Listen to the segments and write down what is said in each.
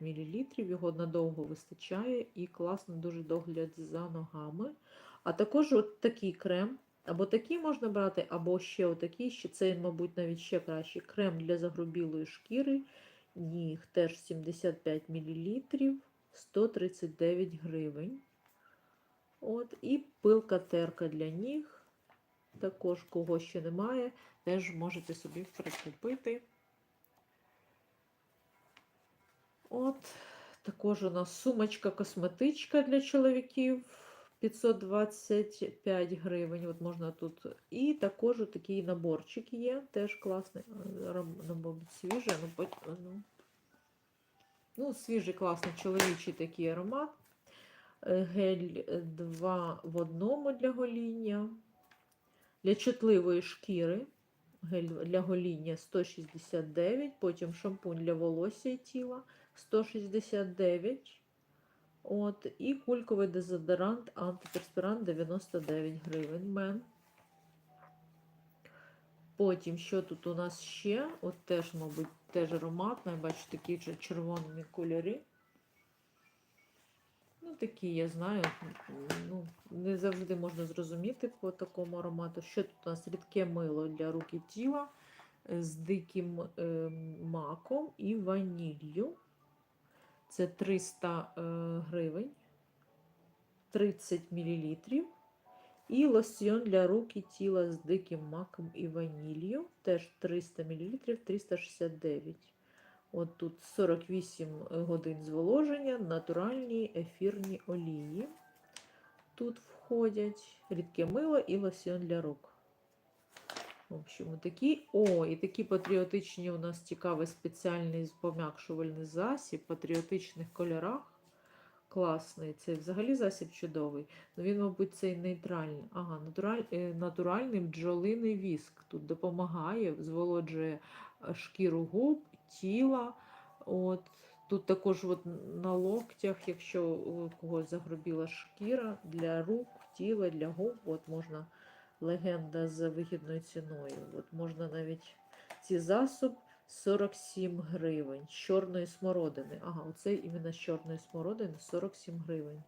мл, його надовго вистачає і класно дуже догляд за ногами. А також от такий крем. Або такий можна брати, або ще отакий, ще це, мабуть, навіть ще краще. Крем для загрубілої шкіри. Ніг теж 75 мл, 139 гривень. От, і пилка терка для ніг. Також, кого ще немає, теж можете собі прикупити. От, також у нас сумочка косметичка для чоловіків 525 гривень. От можна тут. І також такий наборчик є, теж класний. Ну, мабуть, свіжий. Ну, ну. ну, свіжий, класний чоловічий такий аромат. Е, Гель 2 в одному для гоління. Для чутливої шкіри. Гель для гоління 169, потім шампунь для волосся і тіла 169. От, і кульковий дезодорант, антиперспірант 99 гривень. Мен. Потім, що тут у нас ще? От теж, мабуть, теж ароматний, бачу, такі ж червоні кольори. Ну, такі, я знаю, ну, не завжди можна зрозуміти по такому аромату. Що тут у нас рідке мило для рук і тіла з диким е, маком і ваніллю. Це 300 е, гривень, 30 мл. І лосьйон для рук і тіла з диким маком і ваніллю. Теж 300 мл, 369. От тут 48 годин зволоження, натуральні ефірні олії. Тут входять рідке мило і лосьон для рук. В общем, такі. О, і такі патріотичні у нас цікавий спеціальний пом'якшувальний засіб в патріотичних кольорах. Класний. Це взагалі засіб чудовий. Ну, він, мабуть, цей нейтральний. Ага, натураль, е, натуральний бджолиний віск. Тут допомагає, зволоджує е, шкіру губ, тіла. От. Тут також от на локтях, якщо у когось загробіла шкіра для рук, тіла, для губ, от можна легенда з вигідною ціною. От можна навіть ці засоб 47 гривень з чорної смородини. Ага, оце іменно з чорної смородини 47 гривень.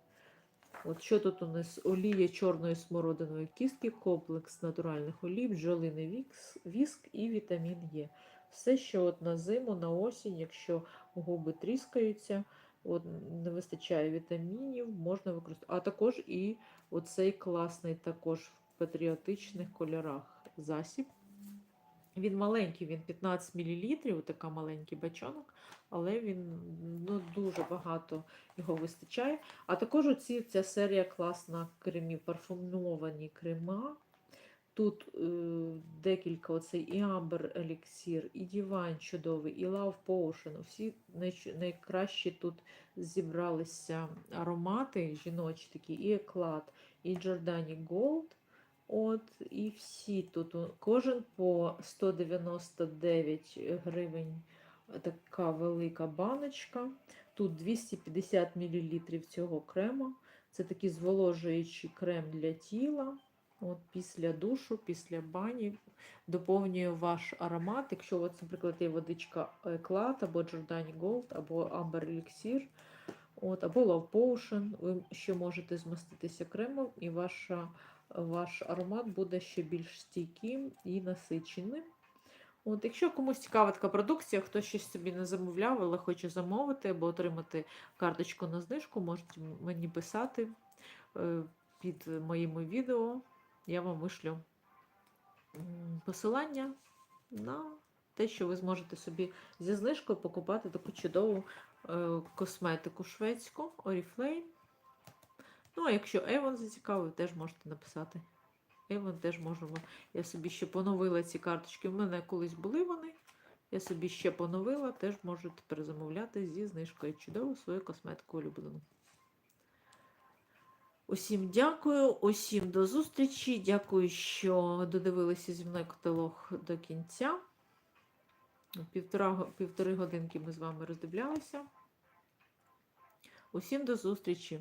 От що тут у нас олія чорної смородинової кістки, комплекс натуральних олій, бджолиний вікс, віск і вітамін Е. Все, що от на зиму, на осінь, якщо губи тріскаються, от не вистачає вітамінів, можна використовувати. А також і оцей класний також патріотичних кольорах засіб. Він маленький, він 15 мл, така маленький бачонок, але він ну, дуже багато його вистачає. А також оці, ця серія класна кремів, парфумовані крема. Тут е, декілька оцей і Amber Elixir, і Divine чудовий, і Love Potion. Всі най- найкращі тут зібралися аромати жіночі такі, і Eclat, і Giordani Gold. От, і всі тут, кожен по 199 гривень така велика баночка. Тут 250 мл цього крему. Це такий зволожуючий крем для тіла. От Після душу, після бані доповнює ваш аромат. Якщо, от, наприклад, є водичка Eclat, або Giordani Gold, або Amber Elixir, от, або Love Potion, ви ще можете змаститися кремом, і ваша ваш аромат буде ще більш стійким і насиченим. От, Якщо комусь цікава така продукція, хто щось собі не замовляв, але хоче замовити або отримати карточку на знижку, можете мені писати е, під моїми відео. Я вам вишлю посилання на те, що ви зможете собі зі знижкою покупати таку чудову е, косметику шведську Oriflame. Ну, а якщо Avon зацікавив, теж можете написати. Avon теж можемо. Я собі ще поновила ці карточки. У мене колись були вони. Я собі ще поновила, теж можете перезамовляти зі знижкою. Чудову свою косметику улюблену. Усім дякую, усім до зустрічі. Дякую, що додивилися зі мною каталог до кінця. Півтора, півтори годинки ми з вами роздивлялися. Усім до зустрічі.